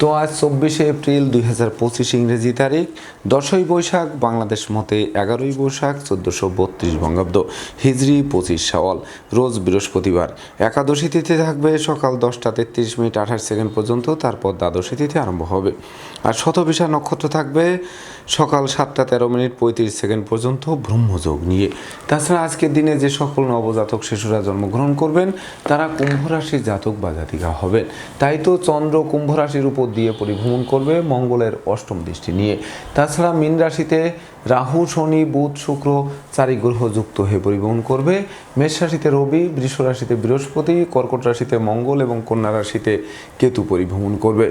তো আজ চব্বিশে এপ্রিল দুই হাজার পঁচিশ ইংরেজি তারিখ। দশই বৈশাখ, বাংলাদেশ মতে এগারোই বৈশাখ, চোদ্দোশো বত্রিশ বঙ্গাব্দ, হিজরি পঁচিশ শাওয়াল, রোজ বৃহস্পতিবার। একাদশী তিথি থাকবে সকাল দশটা তেত্রিশ মিনিট আঠাশ সেকেন্ড পর্যন্ত, তারপর দ্বাদশী তিথি আরম্ভ হবে। আর শতবিশা নক্ষত্র থাকবে সকাল সাতটা তেরো মিনিট পঁয়ত্রিশ সেকেন্ড পর্যন্ত ব্রহ্মযোগ নিয়ে। তাছাড়া আজকের দিনে যে সকল নবজাতক শিশুরা জন্মগ্রহণ করবেন, তারা কুম্ভ রাশির জাতক বা জাতিকা হবেন। তাই তো চন্দ্র কুম্ভ রাশির উপর দিয়ে পরিভ্রমণ করবে মঙ্গলের অষ্টম দৃষ্টি নিয়ে। তাছাড়া মীন রাশিতে রাহু, শনি, বুধ, শুক্র চারি গ্রহ যুক্ত হয়ে পরিভ্রমণ করবে। মেষ রাশিতে রবি, বৃষ রাশিতে বৃহস্পতি, কর্কট রাশিতে মঙ্গল এবং কন্যা রাশিতে কেতু পরিভ্রমণ করবে।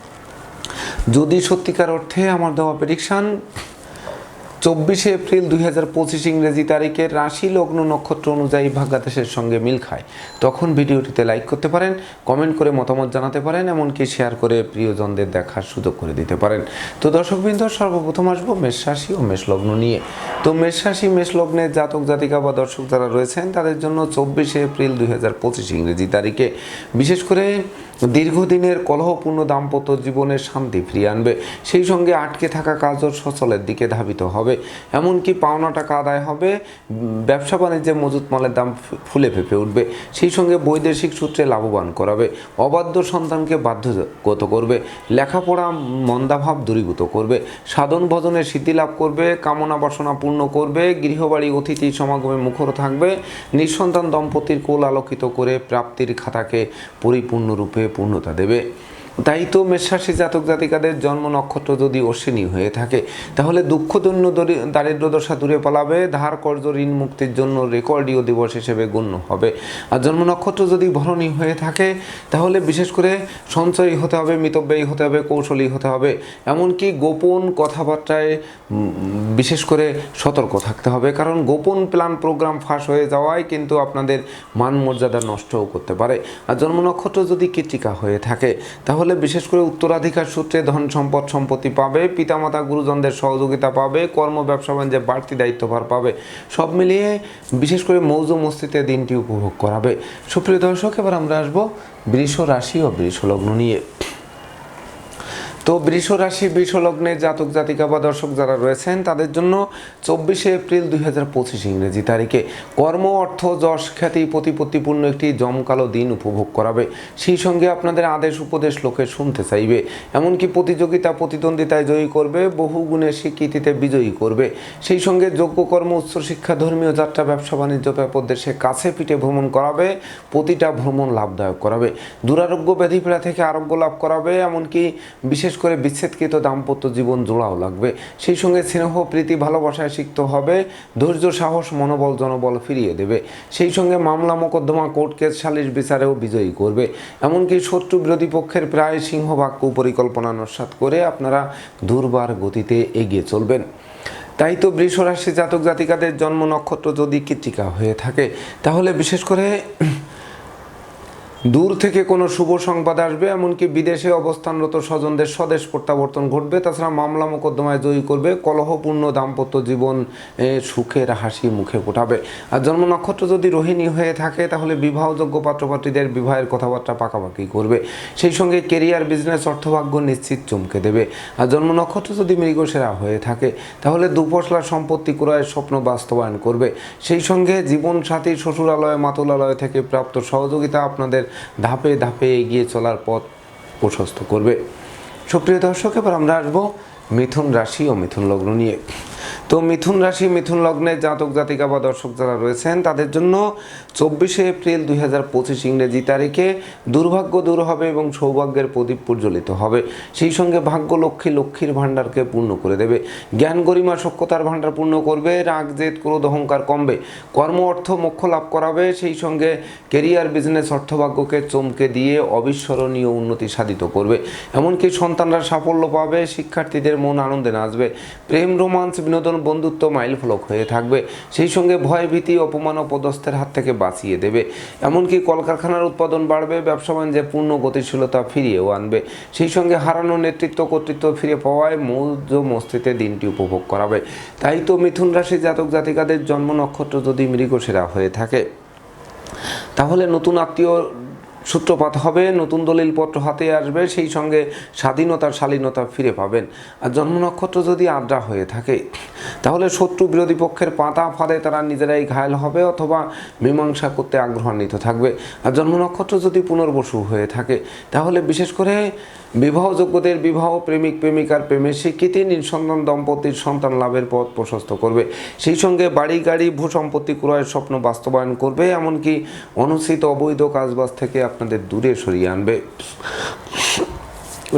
যদি সত্যিকার অর্থে আমার দেওয়া প্রেডিকশান চব্বিশে এপ্রিল দুই হাজার পঁচিশ ইংরেজি তারিখের রাশি লগ্ন নক্ষত্র অনুযায়ী ভাগ্যাদেশের সঙ্গে মিল খায়। তখন ভিডিওটিতে লাইক করতে পারেন কমেন্ট করে মতামত জানাতে পারেন, এমনকি শেয়ার করে প্রিয়জনদের দেখার সুযোগ করে দিতে পারেন। তো দর্শকবৃন্দ, সর্বপ্রথম আসব মেষ রাশি ও মেষ লগ্ন নিয়ে। তো মেষ রাশি, মেষ লগ্নের জাতক, জাতিকা বা দর্শক যারা রয়েছেন, তাদের জন্য চব্বিশে এপ্রিল দুই হাজার পঁচিশ ইংরেজি তারিখে বিশেষ করে দীর্ঘদিনের কলহপূর্ণ দাম্পত্য জীবনের শান্তি ফিরিয়ে আনবে। সেই সঙ্গে আটকে থাকা কাজও সচলের দিকে ধাবিত হবে। এমনকি পাওনা টাকা আদায় হবে, ব্যবসা বাণিজ্যে মজুত মালের দাম ফুলে ফেপে উঠবে। সেই সঙ্গে বৈদেশিক সূত্রে লাভবান করাবে। অবাধ্য সন্তানকে বাধ্যগত করবে। লেখাপড়া মন্দাভাব দূরীভূত করবে। সাধন ভজনের সিদ্ধি লাভ করবে। কামনা বাসনা পূর্ণ করবে। গৃহবাড়ি অতিথি সমাগমে মুখর থাকবে। নিঃসন্তান দম্পতির কোল আলোকিত করে প্রাপ্তির খাতাকে পরিপূর্ণরূপে পূর্ণতা দেবে। তাই তো মেষরাশি জাতক জাতিকাদের জন্ম নক্ষত্র যদি অশ্বিনী হয়ে থাকে, তাহলে দুঃখদন্য দরি- দারিদ্র দশা দূরে পালাবে। ধার কর্য ঋণ মুক্তির জন্য রেকর্ডীয় দিবস হিসেবে গণ্য হবে। আর জন্ম নক্ষত্র যদি ভরণী হয়ে থাকে, তাহলে বিশেষ করে সঞ্চয়ী হতে হবে, মিতব্যয়ী হতে হবে, কৌশলী হতে হবে। এমনকি গোপন কথাবার্তায় বিশেষ করে সতর্ক থাকতে হবে। কারণ গোপন প্ল্যান প্রোগ্রাম ফাঁস হয়ে যাওয়ায় কিন্তু আপনাদের মান মর্যাদা নষ্টও করতে পারে। আর জন্ম নক্ষত্র যদি কৃতিকা হয়ে থাকে, তাহলে বিশেষ করে উত্তরাধিকার সূত্রে ধন সম্পদ সম্পত্তি পাবে, পিতামাতা, গুরুজনদের সহযোগিতা পাবে, কর্ম, ব্যবসা, বাণিজ্যে বাড়তি দায়িত্বভার পাবে। সব মিলিয়ে বিশেষ করে মৌজ মস্তিতে দিনটি উপভোগ করাবে। সুপ্রিয় দর্শক, এবার আমরা আসব বৃষ রাশি ও বৃষ লগ্ন নিয়ে। তো বৃষ রাশি বৃষ জাতক, জাতিকা বা দর্শক যারা রয়েছেন, তাদের জন্য চব্বিশে এপ্রিল দুই হাজার পঁচিশ ইংরেজি তারিখে কর্ম, অর্থ, যশ, খ্যাতি, প্রতিপত্তিপূর্ণ একটি জমকালো দিন উপভোগ করাবে। সেই সঙ্গে আপনাদের আদেশ, উপদেশ লোকে শুনতে চাইবে। এমনকি প্রতিযোগিতা, প্রতিদ্বন্দ্বিতায় জয়ী করবে, বহু গুণে স্বীকৃতিতে বিজয়ী করবে। সেই সঙ্গে যোগ্য কর্ম উচ্চশিক্ষা ধর্মীয় যাত্রা, ব্যবসা, বাণিজ্য ব্যাপক দেশে কাছে পিঠে ভ্রমণ করাবে, প্রতিটা ভ্রমণ লাভদায়ক করাবে। দুরারোগ্য ব্যাধি পীড়া থেকে আরোগ্য লাভ করাবে, এমনকি বিশেষ করে বিচ্ছেদকৃত দাম্পত্য জীবন জোড়াও লাগবে। সেই সঙ্গে স্নেহ, প্রীতি, ভালোবাসায় সিক্ত হবে, ধৈর্য, সাহস, মনোবল, জনবল ফিরিয়ে দেবে। সেই সঙ্গে মামলা, মোকদ্দমা, কোর্ট কেস, সালিশ বিচারেও বিজয়ী করবে। এমনকি শত্রু বিরোধী পক্ষের প্রায় সিংহভাগ কুপরিকল্পনা নস্বাত করে আপনারা দুর্বার গতিতে এগিয়ে চলবেন। তাই তো বৃষ রাশি জাতক জাতিকাদের জন্ম নক্ষত্র যদি কৃতিকা হয়ে থাকে, তাহলে বিশেষ করে দূর থেকে কোনো শুভ সংবাদ আসবে, এমনকি বিদেশে অবস্থানরত স্বজনদের স্বদেশ প্রত্যাবর্তন ঘটবে। তাছাড়া মামলা মোকদ্দমায় জয়ী করবে, কলহপূর্ণ দাম্পত্য জীবন সুখের হাসি মুখে ফোটাবে। আর জন্ম নক্ষত্র যদি রোহিণী হয়ে থাকে, তাহলে বিবাহযোগ্য পাত্রপাত্রীদের বিবাহের কথাবার্তা পাকাপাকি করবে। সেই সঙ্গে কেরিয়ার, বিজনেস, অর্থভাগ্য নিশ্চিত চমকে দেবে। আর জন্ম নক্ষত্র যদি মৃগসেরা হয়ে থাকে, তাহলে দুপশলা সম্পত্তি ক্রয়ের স্বপ্ন বাস্তবায়ন করবে। সেই সঙ্গে জীবনসাথী শ্বশুরালয়, মাতুলালয় থেকে প্রাপ্ত সহযোগিতা আপনাদের ধাপে ধাপে এগিয়ে চলার পথ প্রশস্ত করবে। সুপ্রিয় দর্শক এবার আমরা আসব মিথুন রাশি ও মিথুন লগ্ন নিয়ে। তো মিথুন রাশি, মিথুন লগ্নের জাতক, জাতিকা বা দর্শক যারা রয়েছেন, তাদের জন্য চব্বিশে এপ্রিল দুই হাজার পঁচিশ ইংরেজি তারিখে দুর্ভাগ্য দূর হবে এবং সৌভাগ্যের প্রদীপ প্রজ্বলিত হবে। সেই সঙ্গে ভাগ্য লক্ষ্মী, লক্ষ্মীর ভাণ্ডারকে পূর্ণ করে দেবে। জ্ঞান, গরিমা সক্ষতার ভাণ্ডার পূর্ণ করবে। রাগ, জেদ, ক্রোধ, অহংকার কমবে। কর্ম, অর্থ, মোক্ষ লাভ করাবে। সেই সঙ্গে কেরিয়ার, বিজনেস, অর্থভাগ্যকে চমকে দিয়ে অবিস্মরণীয় উন্নতি সাধিত করবে। এমনকি সন্তানরা সাফল্য পাবে। শিক্ষার্থীদের মন আনন্দে নাচবে। প্রেম, রোমান্স, বিনোদন, বন্ধুত্ব মাইল ফলক হয়ে থাকবে। সেই সঙ্গে ভয়, ভীতি, অপমান ও পদস্থের হাত থেকে বাঁচিয়ে দেবে। এমনকি কলকারখানার উৎপাদন বাড়বে, ব্যবসা বাণিজ্যে পূর্ণ গতিশীলতা ফিরিয়েও আনবে। সেই সঙ্গে হারানো নেতৃত্ব, কর্তৃত্ব ফিরে পাওয়ায় মৌজ মস্তিতে দিনটি উপভোগ করাবে। তাই তো মিথুন রাশি জাতক জাতিকাদের জন্ম নক্ষত্র যদি মৃগসেরা হয়ে থাকে, তাহলে নতুন আত্মীয় সূত্রপাত হবে, নতুন দলিলপত্র হাতে আসবে, সেই সঙ্গে স্বাধীনতার শালীনতা ফিরে পাবেন। আর জন্ম নক্ষত্র যদি আদ্রা হয়ে থাকে, তাহলে শত্রু বিরোধী পক্ষের পাতা ফাঁদে তারা নিজেরাই ঘায়ল হবে অথবা মীমাংসা করতে আগ্রহান্বিত থাকবে। আর জন্ম নক্ষত্র যদি পুনর্বসু হয়ে থাকে, তাহলে বিশেষ করে বিবাহযোগ্যদের বিবাহ প্রেমিক প্রেমিকার প্রেমের স্বীকৃতি, নিঃসন্তান দম্পতির সন্তান লাভের পথ প্রশস্ত করবে। সেই সঙ্গে বাড়ি, গাড়ি ভূ সম্পত্তি ক্রয়ের স্বপ্ন বাস্তবায়ন করবে, এমনকি অনুচিত অবৈধ কাজবাজ থেকে আপনাদের দূরে সরিয়ে আনবে।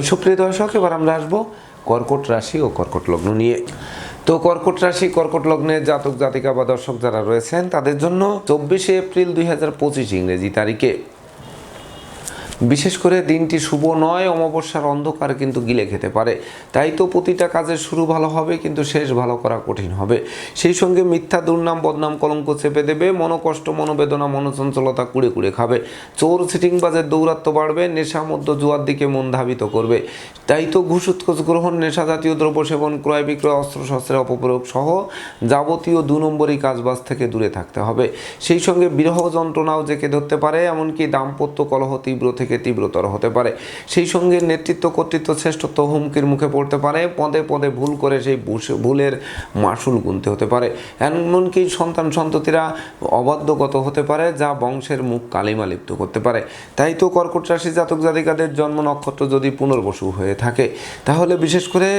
সুপ্রিয় দর্শক, এবার আমরা আসব কর্কট রাশি ও কর্কট লগ্ন নিয়ে। তো কর্কট রাশি, কর্কট লগ্নে জাতক জাতিকা বা দর্শক যারা রয়েছেন, তাদের জন্য চব্বিশে এপ্রিল দুই হাজার পঁচিশ ইংরেজি তারিখে বিশেষ করে দিনটি শুভ নয়, অমাবস্যার অন্ধকার কিন্তু গিলে খেতে পারে। তাই তো প্রতিটা কাজের শুরু ভালো হবে, কিন্তু শেষ ভালো করা কঠিন হবে। সেই সঙ্গে মিথ্যা, দুর্নাম, বদনাম, কলঙ্ক চেপে দেবে, মনোকষ্ট, মনোবেদনা, মনোচঞ্চলতা কুড়ে কুড়ে খাবে। চোর সিটিংবাজের দৌরাত্ম বাড়বে, নেশা মধ্য জুয়ার দিকে মন ধাবিত করবে। তাই তো ঘুষ উৎকোচ গ্রহণ নেশা জাতীয় দ্রব্য সেবন, ক্রয় বিক্রয় অস্ত্রশস্ত্রের অপপ্রয়োগ সহ যাবতীয় দু নম্বরই কাজবাজ থেকে দূরে থাকতে হবে। সেই সঙ্গে বিরহ যন্ত্রণাও জেকে ধরতে পারে, এমনকি দাম্পত্য কলহ তীব্র থেকে তীব্রতর হতে পারে। সেই সঙ্গে নেতৃত্ব, কর্তৃত্ব, শ্রেষ্ঠত্ব হুমকির মুখে পড়তে পারে। পদে পদে ভুল করে সেই ভুলের মাসুল গুনতে হতে পারে। এমনকি সন্তান সন্ততিরা অবাধ্যগত হতে পারে, যা বংশের মুখ কালিমা লিপ্ত করতে পারে। তাই তো কর্কট রাশি জাতক জাতিকাদের জন্ম নক্ষত্র যদি পুনর্বসু হয়ে থাকে, তাহলে বিশেষ করে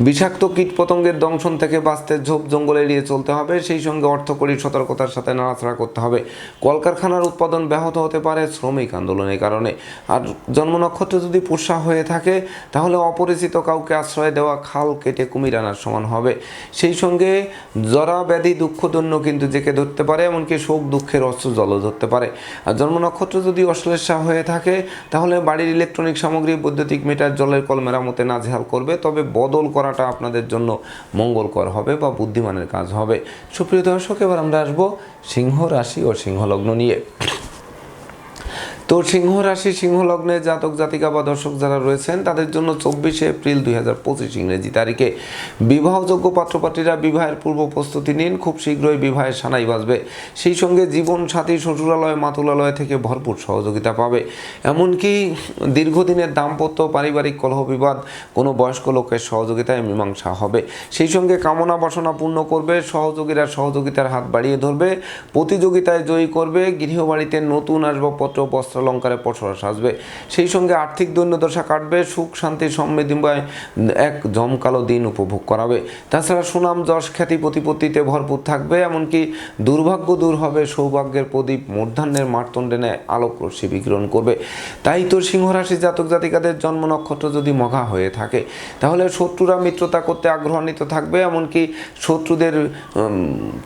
বিষাক্ত কীটপতঙ্গের দংশন থেকে বাঁচতে ঝোপ জঙ্গল এড়িয়ে চলতে হবে, সেই সঙ্গে অর্থকরী সতর্কতার সাথে নাড়াচাড়া করতে হবে। কলকারখানার উৎপাদন ব্যাহত হতে পারে শ্রমিক আন্দোলনের কারণে। আর জন্ম নক্ষত্র যদি পোষা হয়ে থাকে, তাহলে অপরিচিত কাউকে আশ্রয় দেওয়া খাল কেটে কুমির আনার সমান হবে। সেই সঙ্গে জরা ব্যাধি দুঃখদন্য কিন্তু জেকে ধরতে পারে, এমনকি শোক দুঃখের অস্ত্র জল ধরতে পারে। আর জন্ম নক্ষত্র যদি অশ্লেষা হয়ে থাকে, তাহলে বাড়ির ইলেকট্রনিক সামগ্রী, বৈদ্যুতিক মিটার, জলের কল মেরামতে নাজেহাল করবে, তবে বদল করাটা আপনাদের জন্য মঙ্গলকর হবে বা বুদ্ধিমানের কাজ হবে। সুপ্রিয় দর্শক, এবার আমরা আসব সিংহ রাশি ও সিংহলগ্ন নিয়ে। তো সিংহ রাশি, সিংহ লগ্নে জাতক, জাতিকা বা দর্শক যারা রয়েছেন, তাদের জন্য চব্বিশে এপ্রিল দুই হাজার পঁচিশ ইংরেজি তারিখে বিবাহযোগ্য পাত্রপাত্রীরা বিবাহের পূর্ব প্রস্তুতি নিন, খুব শীঘ্রই বিবাহের সানাই বাজবে। সেই সঙ্গে জীবন সাথী শ্বশুরালয়, মাতুলালয় থেকে ভরপুর সহযোগিতা পাবে। এমনকি দীর্ঘদিনের দাম্পত্য, পারিবারিক কলহ বিবাদ, কোনো বয়স্ক লোকের সহযোগিতায় মীমাংসা হবে। সেই সঙ্গে কামনা বাসনা পূর্ণ করবে, সহযোগীরা সহযোগিতার হাত বাড়িয়ে ধরবে, প্রতিযোগিতায় জয়ী করবে, গৃহবাড়িতে নতুন আসবাবপত্র বস্ত্রালঙ্কারে পসরা সাজবে। সেই সঙ্গে আর্থিক দৈন্যদশা কাটবে, সুখ, শান্তি সমৃদ্ধিময় এক জমকালো দিন উপভোগ করাবে। তাছাড়া সুনাম, যশ, খ্যাতি, প্রতিপত্তিতে ভরপুর থাকবে, এমনকি দুর্ভাগ্য দূর হবে, সৌভাগ্যের প্রদীপ মূর্ধান্যের মার্তণ্ডে নেয় আলোক রশ্মি বিকিরণ করবে। তাই তো সিংহরাশি জাতক জাতিকাদের জন্ম নক্ষত্র যদি মঘা হয়ে থাকে, তাহলে শত্রুরা মিত্রতা করতে আগ্রহান্বিত থাকবে, এমনকি শত্রুদের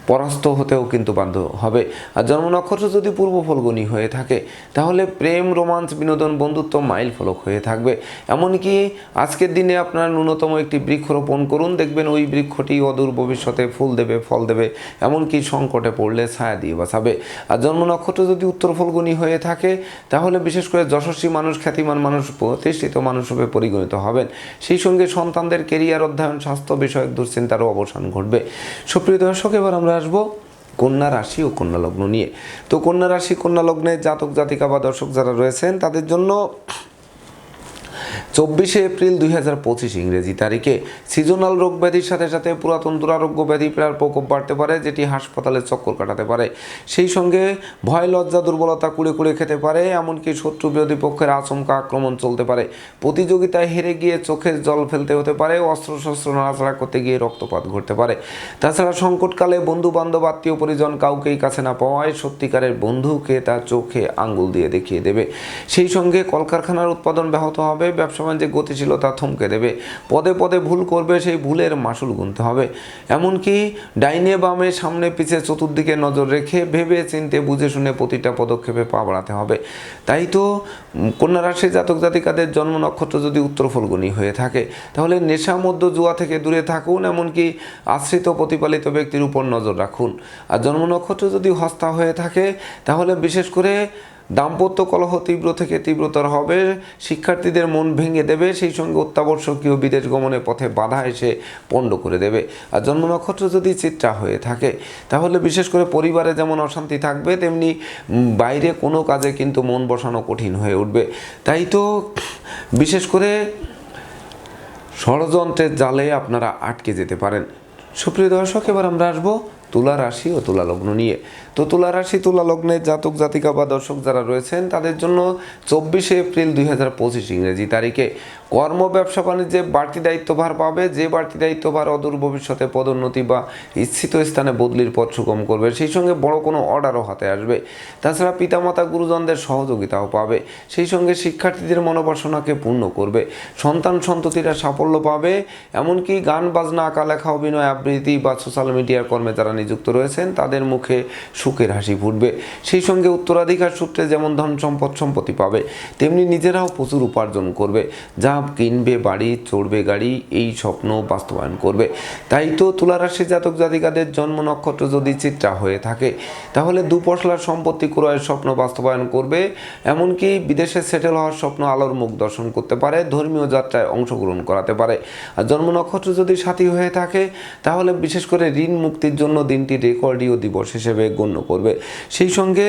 পরাস্ত হতেও কিন্তু বাধ্য হবে। আর জন্ম নক্ষত্র যদি পূর্ব ফলগুনি হয়ে থাকে, তাহলে প্রেম, রোমান্স, বিনোদন, বন্ধুত্ব মাইল ফলক হয়ে থাকবে। এমনকি আজকের দিনে আপনারা ন্যূনতম একটি বৃক্ষরোপণ করুন, দেখবেন ওই বৃক্ষটি অদূর ভবিষ্যতে ফুল দেবে, ফল দেবে, এমনকি সংকটে পড়লে ছায়া দিয়ে বাঁচাবে। আর জন্ম নক্ষত্র যদি উত্তর ফলগুনি হয়ে থাকে, তাহলে বিশেষ করে যশস্বী মানুষ, খ্যাতিমান মানুষ, প্রতিষ্ঠিত মানুষ রূপে পরিগণিত হবেন। সেই সঙ্গে সন্তানদের কেরিয়ার অধ্যয়ন, স্বাস্থ্য বিষয়ক দুশ্চিন্তারও অবসান ঘটবে। সুপ্রিয় দর্শক, এবার আমরা আসব কন্যা রাশি ও কন্যা লগ্ন নিয়ে। তো কন্যা রাশি, কন্যা লগ্নে জাতক জাতিকা বা দর্শক যারা রয়েছেন, তাদের জন্য চব্বিশে এপ্রিল দুই হাজার পঁচিশ ইংরেজি তারিখে সিজনাল রোগ ব্যাধির সাথে সাথে পুরাতন দুরারোগ্য ব্যাধি প্রায় প্রকোপ বাড়তে পারে, যেটি হাসপাতালে চক্কর কাটাতে পারে। সেই সঙ্গে ভয়, লজ্জা, দুর্বলতা কুড়ে কুড়ে খেতে পারে, এমনকি শত্রু বিরোধী পক্ষের আচমকা আক্রমণ চলতে পারে। প্রতিযোগিতায় হেরে গিয়ে চোখের জল ফেলতে হতে পারে, অস্ত্রশস্ত্র নাড়াচাড়া করতে গিয়ে রক্তপাত ঘটতে পারে। তাছাড়া সংকটকালে বন্ধু বান্ধব আত্মীয় পরিজন কাউকেই কাছে না পাওয়ায় সত্যিকারের বন্ধুকে তার চোখে আঙ্গুল দিয়ে দেখিয়ে দেবে। সেই সঙ্গে কলকারখানার উৎপাদন ব্যাহত হবে, ব্যবসা বাণিজ্যে গতিশীলতা থমকে দেবে। পদে পদে ভুল করবে সেই ভুলের মাসুল গুনতে হবে। এমনকি ডাইনে বামে সামনে পিছে চতুর্দিকে নজর রেখে ভেবে চিনতে বুঝে শুনে প্রতিটা পদক্ষেপে পা বাড়াতে হবে। তাই তো কন্যা রাশির জাতক জাতিকাদের জন্ম নক্ষত্র যদি উত্তর ফলগুনি হয়ে থাকে, তাহলে নেশা মধ্য জুয়া থেকে দূরে থাকুন, এমনকি আশ্রিত প্রতিপালিত ব্যক্তির উপর নজর রাখুন। আর জন্ম নক্ষত্র যদি হস্তা হয়ে থাকে, তাহলে বিশেষ করে দাম্পত্য কলহ তীব্র থেকে তীব্রতর হবে। শিক্ষার্থীদের মন ভেঙে দেবে, সেই সঙ্গে অত্যাবশ্যকীয় বিদেশ গমনের পথে বাধা এসে পণ্ড করে দেবে। আর জন্ম নক্ষত্র যদি চিত্রা হয়ে থাকে, তাহলে বিশেষ করে পরিবারে যেমন অশান্তি থাকবে, তেমনি বাইরে কোনো কাজে কিন্তু মন বসানো কঠিন হয়ে উঠবে। তাই তো, বিশেষ করে ষড়যন্ত্রের জালে আপনারা আটকে যেতে পারেন। সুপ্রিয় দর্শক, এবার আমরা আসব তুলা রাশি ও তুলা লগ্ন নিয়ে। তো তুলা রাশি তুলা লগ্নের জাতক, জাতিকা বা দর্শক যারা রয়েছেন, তাদের জন্য চব্বিশে এপ্রিল দুই হাজার পঁচিশ ইংরেজি তারিখে কর্ম, ব্যবসা, বাণিজ্যে বাড়তি দায়িত্বভার পাবে। যে বাড়তি দায়িত্বভার অদূর ভবিষ্যতে পদোন্নতি বা ইচ্ছিত স্থানে বদলির পথ সুগম করবে, সেই সঙ্গে বড় কোনো অর্ডারও হাতে আসবে। তাছাড়া পিতামাতা, গুরুজনদের সহযোগিতাও পাবে, সেই সঙ্গে শিক্ষার্থীদের মনোবাসনাকে পূর্ণ করবে। সন্তান সন্ততিরা সাফল্য পাবে, এমনকি গান, বাজনা, আঁকা, লেখা, অভিনয়, আবৃত্তি বা সোশ্যাল মিডিয়ার কর্মে যারা নিযুক্ত রয়েছেন, তাদের মুখে সুখের হাসি ফুটবে। সেই সঙ্গে উত্তরাধিকার সূত্রে যেমন ধন সম্পদ সম্পত্তি পাবে, তেমনি নিজেরাও প্রচুর উপার্জন করবে। যা কিনবে, বাড়ি, চড়বে গাড়ি, এই স্বপ্ন বাস্তবায়ন করবে। তাই তো তুলারাশি জাতক জাতিকাদের জন্ম নক্ষত্র যদি চিত্রা হয়ে থাকে, তাহলে দুপশলার সম্পত্তি ক্রয়ের স্বপ্ন বাস্তবায়ন করবে। এমনকি বিদেশে সেটেল হওয়ার স্বপ্ন আলোর মুখ দর্শন করতে পারে, ধর্মীয় যাত্রায় অংশগ্রহণ করাতে পারে। আর জন্ম নক্ষত্র যদি সাথী হয়ে থাকে, তাহলে বিশেষ করে ঋণ মুক্তির জন্য দিনটি রেকর্ডীয় দিবস হিসেবে গণ্য করবে। সেই সঙ্গে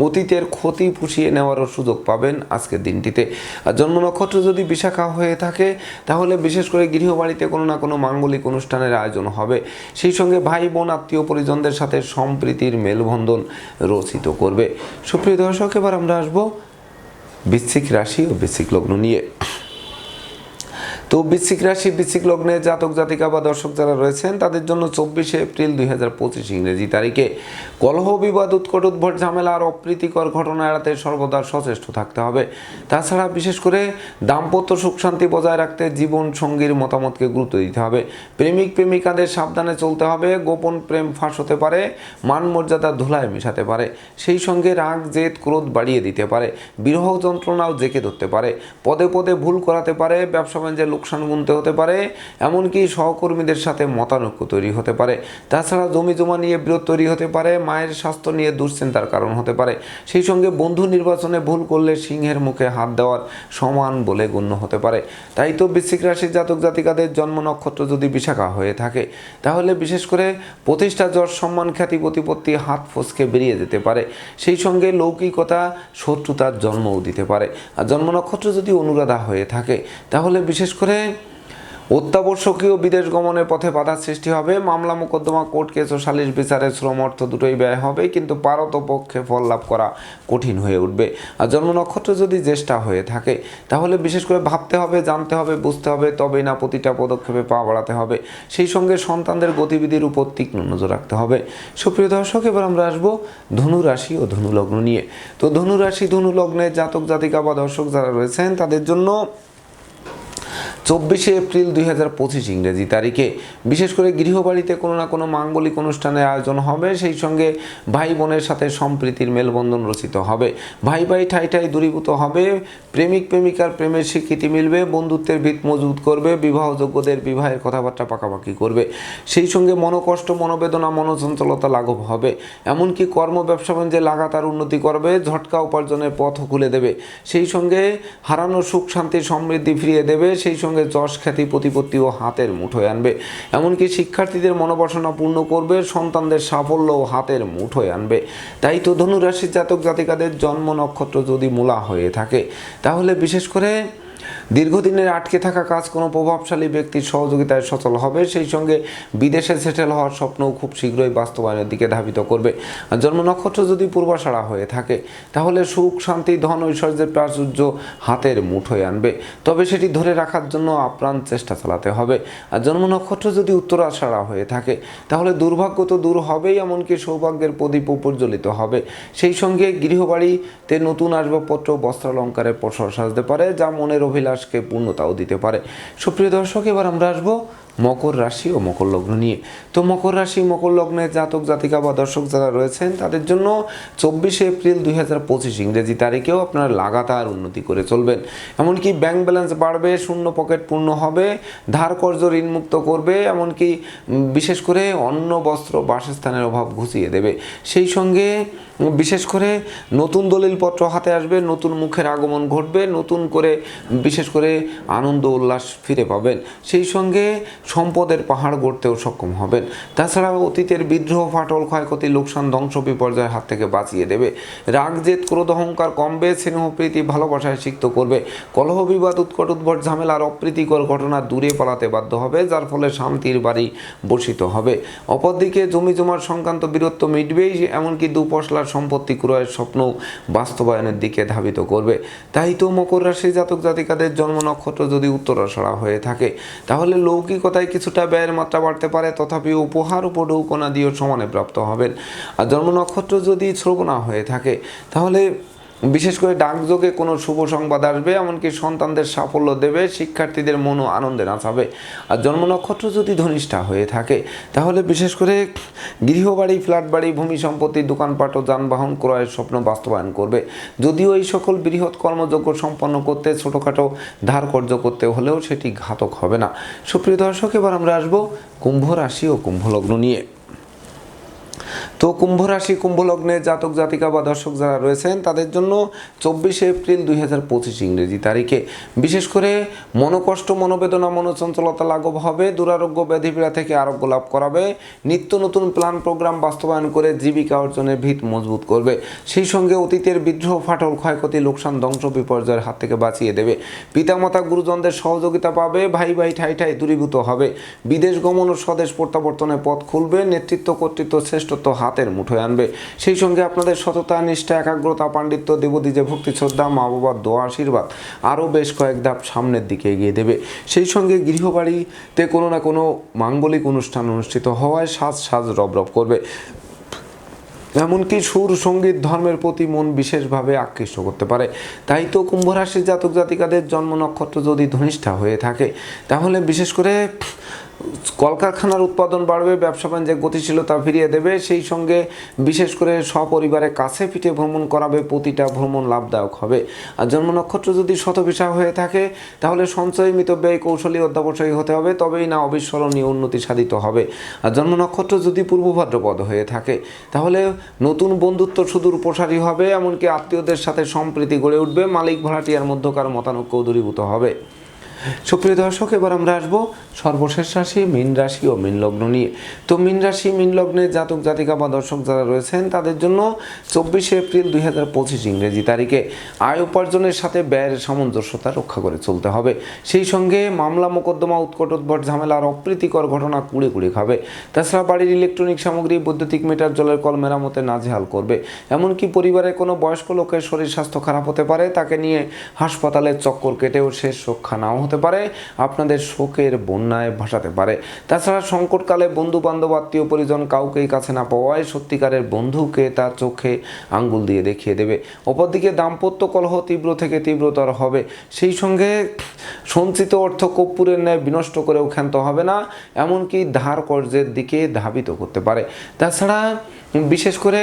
অতীতের ক্ষতি পুষিয়ে নেওয়ারও সুযোগ পাবেন আজকের দিনটিতে। আর জন্ম নক্ষত্র যদি বিশাখা হয়ে থাকে, তাহলে বিশেষ করে গৃহবাড়িতে কোনো না কোনো মাঙ্গলিক অনুষ্ঠানের আয়োজন হবে। সেই সঙ্গে ভাই বোন আত্মীয় পরিজনদের সাথে সম্প্রীতির মেলবন্ধন রচিত করবে। সুপ্রিয় দর্শক, এবার আমরা আসব বৃশ্চিক রাশি ও বৃশ্চিক লগ্ন নিয়ে। তো বৃশ্চিক রাশি, বৃশ্চিক লগ্নে জাতক, জাতিকা বা দর্শক যারা রয়েছেন, তাদের জন্য চব্বিশে এপ্রিল দুই হাজার পঁচিশ ইংরেজি তারিখে কলহ, বিবাদ, উৎকট, উদ্ভট, ঝামেলা আর অপ্রীতিকর ঘটনা এড়াতে সর্বদা সচেষ্ট থাকতে হবে। তাছাড়া বিশেষ করে দাম্পত্য সুখ শান্তি বজায় রাখতে জীবন সঙ্গীর মতামতকে গুরুত্ব দিতে হবে। প্রেমিক, প্রেমিকাদের সাবধানে চলতে হবে। গোপন প্রেম ফাঁস হতে পারে মান মর্যাদা ধুলায় মেশাতে পারে। সেই সঙ্গে রাগ, জেদ, ক্রোধ বাড়িয়ে দিতে পারে। বিরহ যন্ত্রণাও জেঁকে ধরতে পারে। পদে পদে ভুল করাতে পারে। ব্যবসা বাণিজ্যে লোকসান গুনতে হতে পারে, এমনকি সহকর্মীদের সাথে মতানৈক্য তৈরি হতে পারে। তাছাড়া জমি জমা নিয়ে বিরোধ তৈরি হতে পারে, মায়ের স্বাস্থ্য নিয়ে দুশ্চিন্তার কারণ হতে পারে। সেই সঙ্গে বন্ধু নির্বাচনে ভুল করলে সিংহের মুখে হাত দেওয়ার সমান বলে গণ্য হতে পারে। তাই তো বৃশ্চিক রাশির জাতক জাতিকাদের জন্ম নক্ষত্র যদি বিশাখা হয়ে থাকে, তাহলে বিশেষ করে প্রতিষ্ঠা যশ সম্মান খ্যাতি প্রতিপত্তি হাত ফসকে বেরিয়ে যেতে পারে। সেই সঙ্গে লৌকিকতা, শত্রুতার জন্মও দিতে পারে। আর জন্ম নক্ষত্র যদি অনুরাধা হয়ে থাকে, তাহলে বিশেষ করে অত্যাবশ্যকীয় বিদেশ গমনের পথে বাধার সৃষ্টি হবে। মামলা মোকদ্দমা, কোর্ট কেস ও সালিশ বিচারে শ্রম অর্থ দুটোই ব্যয় হবে, কিন্তু পারত পক্ষে ফল লাভ করা কঠিন হয়ে উঠবে। আর জন্ম নক্ষত্র যদি জ্যেষ্ঠা হয়ে থাকে, তাহলে বিশেষ করে ভাবতে হবে, জানতে হবে, বুঝতে হবে, তবেই না প্রতিটা পদক্ষেপে পা বাড়াতে হবে। সেই সঙ্গে সন্তানদের গতিবিধির উপর তীক্ষ্ণ নজর রাখতে হবে। সুপ্রিয় দর্শক, এবার আমরা আসব ধনু রাশি ও ধনুলগ্ন নিয়ে। তো ধনু রাশি ধনু লগ্নের জাতক জাতিকা বা দর্শক যারা রয়েছেন, তাদের জন্য চব্বিশে এপ্রিল দুই হাজার পঁচিশ ইংরেজি তারিখে। বিশেষ করে গৃহবাড়িতে কোনো না কোনো মাঙ্গলিক অনুষ্ঠানের আয়োজন হবে, সেই সঙ্গে ভাই বোনের সাথে সম্প্রীতির মেলবন্ধন রচিত হবে। ভাই ভাই ঠাই ঠাই দূরীভূত হবে, প্রেমিক প্রেমিকার প্রেমের স্বীকৃতি মিলবে, বন্ধুত্বের ভিত মজবুত করবে, বিবাহযোগ্যদের বিবাহের কথাবার্তা পাকাপাকি করবে। সেই সঙ্গে মনোকষ্ট, মনোবেদনা, মনোচঞ্চলতা লাঘব হবে। এমনকি কর্ম ব্যবসা বাণিজ্যে লাগাতার উন্নতি করবে, ঝটকা উপার্জনের পথ খুলে দেবে। সেই সঙ্গে হারানো সুখ, শান্তি, সমৃদ্ধি ফিরিয়ে দেবে। সেই সঙ্গে যশ খ্যাতি, প্রতিপত্তি ও হাতের মুঠোয় আনবে। এমনকি শিক্ষার্থীদের মনোবাসনা পূর্ণ করবে, সন্তানদের সাফল্য ও হাতের মুঠোয় আনবে। তাই তো ধনুরাশির জাতক জাতিকাদের জন্ম নক্ষত্র যদি মূলা হয়ে থাকে, তাহলে বিশেষ করে দীর্ঘদিনের আটকে থাকা কাজ কোনো প্রভাবশালী ব্যক্তির সহযোগিতায় সচল হবে, সেই সঙ্গে বিদেশে সেটেল হওয়ার স্বপ্নও খুব শীঘ্রই বাস্তবায়নের দিকে ধাবিত করবে। জন্ম নক্ষত্র যদি পূর্বাশাড়া হয়ে থাকে, তাহলে সুখ, শান্তি, ধন ঐশ্বর্যের প্রাচুর্য হাতের মুঠোয় আনবে। তবে সেটি ধরে রাখার জন্য আপ্রাণ চেষ্টা চালাতে হবে। আর জন্ম নক্ষত্র যদি উত্তরাষাড়া হয়ে থাকে, তাহলে দুর্ভাগ্য তো দূর হবেই, এমনকি সৌভাগ্যের প্রদীপ প্রজ্বলিত হবে। সেই সঙ্গে গৃহবাড়িতে নতুন আসবাবপত্র, বস্ত্রালঙ্কারের প্রসার সাজতে পারে, যা মনের অভিলাষকে পূর্ণতাও দিতে পারে। সুপ্রিয় দর্শক এবার আমরা আসব মকর রাশি ও মকর লগ্ন নিয়ে। তো মকর রাশি, মকর লগ্নের জাতক, জাতিকা বা দর্শক যারা রয়েছেন, তাদের জন্য চব্বিশে এপ্রিল দুই হাজার পঁচিশ ইংরেজি তারিখেও আপনারা লাগাতার উন্নতি করে চলবেন। এমনকি ব্যাংক ব্যালেন্স বাড়বে, শূন্য পকেট পূর্ণ হবে, ধার কর্য ঋণমুক্ত করবে, এমনকি বিশেষ করে অন্ন, বস্ত্র, বাসস্থানের অভাব ঘুষিয়ে দেবে। সেই সঙ্গে বিশেষ করে নতুন দলিলপত্র হাতে আসবে, নতুন মুখের আগমন ঘটবে, নতুন করে বিশেষ করে আনন্দ, উল্লাস ফিরে পাবেন। সেই সঙ্গে সম্পদের পাহাড় গড়তেও সক্ষম হবেন। তাছাড়া অতীতের বিদ্রোহ, ফাটল, ক্ষয়ক্ষতি, লোকসান, ধ্বংস, বিপর্যয়ের হাত থেকে বাঁচিয়ে দেবে। রাগ, জেদ, ক্রোধ, অহংকার কমবে, স্নেহ, প্রীতি, ভালোবাসায় সিক্ত করবে। কলহ, বিবাদ, উৎকট, উদ্ভট ঝামেলার অপ্রীতিকর ঘটনা দূরে পালাতে বাধ্য হবে, যার ফলে শান্তির বাড়ি বসিত হবে। অপরদিকে জমি জমার সংক্রান্ত বীরত্ব মিটবেই, এমনকি দুপশলার সম্পত্তি ক্রয়ের স্বপ্ন বাস্তবায়নের দিকে ধাবিত করবে। তাই তো মকর রাশি জাতক জাতিকাদের জন্ম নক্ষত্র যদি উত্তরাষড়া হয়ে থাকে, তাহলে লৌকিকতায় কিছুটা ব্যয়ের মাত্রা বাড়তে পারে, তথাপি উপহার উপঢৌকনা দিয়েও সমানে প্রাপ্ত হবেন। আর জন্ম নক্ষত্র যদি শ্রবণা হয়ে থাকে, তাহলে বিশেষ করে ডাকযোগে কোনো শুভ সংবাদ আসবে, এমনকি সন্তানদের সাফল্য দেবে, শিক্ষার্থীদের মনও আনন্দে নাচাবে। আর জন্ম নক্ষত্র যদি ধনিষ্ঠা হয়ে থাকে, তাহলে বিশেষ করে গৃহবাড়ি ফ্ল্যাট বাড়ি ভূমি সম্পত্তি, দোকানপাট ও যানবাহন ক্রয়ের স্বপ্ন বাস্তবায়ন করবে। যদিও এই সকল বৃহৎ কর্মযোগ্য সম্পন্ন করতে, ছোটোখাটো ধার কর্য করতে হলেও সেটি ঘাতক হবে না। সুপ্রিয় দর্শক, এবার আমরা আসব কুম্ভ রাশি ও কুম্ভ লগ্ন নিয়ে। তো কুম্ভ রাশি, কুম্ভ লগ্নের জাতক, জাতিকা বা দর্শক যারা রয়েছেন, তাদের জন্য চব্বিশে এপ্রিল দুই হাজার পঁচিশ ইংরেজি তারিখে। বিশেষ করে মনোকষ্ট, মনোবেদনা, মনোচঞ্চলতা লাঘব হবে, দুরারোগ্য, ব্যাধিপীড়া থেকে আরোগ্য লাভ করাবে, নিত্য নতুন প্ল্যান, প্রোগ্রাম বাস্তবায়ন করে জীবিকা অর্জনের ভিত মজবুত করবে। সেই সঙ্গে অতীতের বিদ্রোহ, ফাটল, ক্ষয়ক্ষতি, লোকসান, ধ্বংস, বিপর্যয়ের হাত থেকে বাঁচিয়ে দেবে। পিতামাতা, গুরুজনদের সহযোগিতা পাবে, ভাই ভাই, ঠাই ঠাই দূরীভূত হবে। বিদেশ গমন ও স্বদেশ প্রত্যাবর্তনের পথ খুলবে, নেতৃত্ব, কর্তৃত্ব, শ্রেষ্ঠত্ব হাতের মুঠোয় আনবে। সেই সঙ্গে আপনাদের সততা, নিষ্ঠা, একাগ্রতা, পাণ্ডিত্য, দেবদীজে ভক্তি, শ্রদ্ধা, মা বাবার দোয়া, আশীর্বাদ আরও বেশ কয়েক ধাপ সামনের দিকে এগিয়ে দেবে। সেই সঙ্গে গৃহবাড়িতে কোনো না কোনো মাঙ্গলিক অনুষ্ঠান অনুষ্ঠিত হওয়ায় সাজ সাজ রব রব করবে। এমনকি সুর, সংগীত, ধর্মের প্রতি মন বিশেষভাবে আকৃষ্ট করতে পারে। তাই তো কুম্ভ রাশির জাতক জাতিকাদের জন্ম নক্ষত্র যদি ধনিষ্ঠা হয়ে থাকে, তাহলে বিশেষ করে কলকারখানার উৎপাদন বাড়বে, ব্যবসা বাণিজ্যে গতিশীলতা ফিরিয়ে দেবে, সেই সঙ্গে বিশেষ করে সপরিবারে কাছে পিঠে ভ্রমণ করাবে, প্রতিটা ভ্রমণ লাভদায়ক হবে। আর জন্ম নক্ষত্র যদি শতভিসা হয়ে থাকে, তাহলে সঞ্চয় মিত ব্যয় কৌশলী অধ্যাবসায়ী হতে হবে, তবেই না অবিস্মরণীয় উন্নতি সাধিত হবে। আর জন্ম নক্ষত্র যদি পূর্ব ভাদ্রপদ হয়ে থাকে, তাহলে নতুন বন্ধুত্ব সুদূর প্রসারী হবে, এমনকি আত্মীয়দের সাথে সম্প্রীতি গড়ে উঠবে, মালিক ভাড়াটিয়ার মধ্যকার মতানৈক্য দূরীভূত হবে। সুপ্রিয় দর্শক, এবার আমরা আসব সর্বশেষ রাশি, মীন রাশি ও মীন লগ্ন নিয়ে। তো মীন রাশি, মীন লগ্নের জাতক, জাতিকা বা দর্শক যারা রয়েছেন, তাদের জন্য চব্বিশে এপ্রিল দুই হাজার পঁচিশ ইংরেজি তারিখে আয় উপার্জনের সাথে ব্যয়ের সামঞ্জস্যতা রক্ষা করে চলতে হবে। সেই সঙ্গে মামলা, মোকদ্দমা ঝামেলা আর অপ্রীতিকর ঘটনা কুড়ে কুড়ে খাবে। তাছাড়া বাড়ির ইলেকট্রনিক সামগ্রী, বৈদ্যুতিক মিটার, জলের কল মেরামতে নাজেহাল করবে। এমনকি পরিবারের কোনো বয়স্ক লোকের শরীর স্বাস্থ্য খারাপ হতে পারে, তাকে নিয়ে হাসপাতালের চক্কর কেটেও শেষ রক্ষা নাও হতে পারে, আপনাদের শোকের বন্যায় ভাসাতে পারে। তাছাড়া সংকটকালে বন্ধু বান্ধব আত্মীয় পরিজন কাউকেই কাছে না পাওয়ায় সত্যিকারের বন্ধুকে তার চোখে আঙ্গুল দিয়ে দেখিয়ে দেবে। অপরদিকে দাম্পত্য কলহ তীব্র থেকে তীব্রতর হবে। সেই সঙ্গে সঞ্চিত অর্থ কর্পূরের ন্যায় বিনষ্ট করেও ক্ষান্ত হবে না, এমনকি ধার কর্যের দিকে ধাবিত করতে পারে। তাছাড়া, বিশেষ করে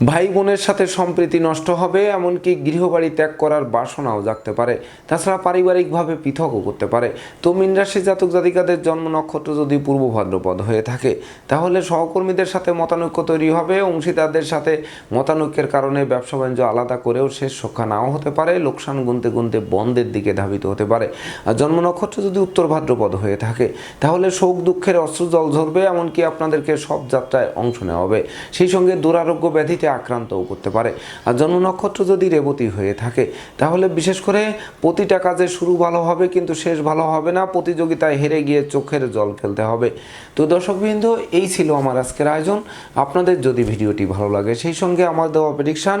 ভাই বোনের সাথে সম্প্রীতি নষ্ট হবে, এমনকি গৃহবাড়ি ত্যাগ করার বাসনাও জাগতে পারে। তাছাড়া পারিবারিকভাবে পৃথকও করতে পারে। তো মীন রাশি জাতক জাতিকাদের জন্ম নক্ষত্র যদি পূর্ব ভাদ্রপদ হয়ে থাকে, তাহলে সহকর্মীদের সাথে মতানৈক্য তৈরি হবে। অংশীদারদের সাথে মতানৈক্যের কারণে ব্যবসা বাণিজ্য আলাদা করেও শেষ রক্ষা নাও হতে পারে, লোকসান গুনতে গুনতে বন্ধের দিকে ধাবিত হতে পারে। আর জন্ম নক্ষত্র যদি উত্তর ভাদ্রপদ হয়ে থাকে, তাহলে শোক দুঃখের অস্ত্র জল ঝরবে, এমনকি আপনাদেরকে সব যাত্রায় অংশ নেওয়া হবে। সেই সঙ্গে দুরারোগ্য ব্যাধিতে আপনাকে আক্রান্তও করতে পারে। আর জন্ম নক্ষত্র যদি রেবতী হয়ে থাকে, তাহলে বিশেষ করে প্রতিটা কাজে শুরু ভালো হবে, কিন্তু শেষ ভালো হবে না। প্রতিযোগিতায় হেরে গিয়ে চোখের জল ফেলতে হবে। তো দর্শকবৃন্দ, এই ছিল আমার আজকের আয়োজন। আপনাদের যদি ভিডিওটি ভালো লাগে, সেই সঙ্গে আমার দেওয়া প্রেডিকশান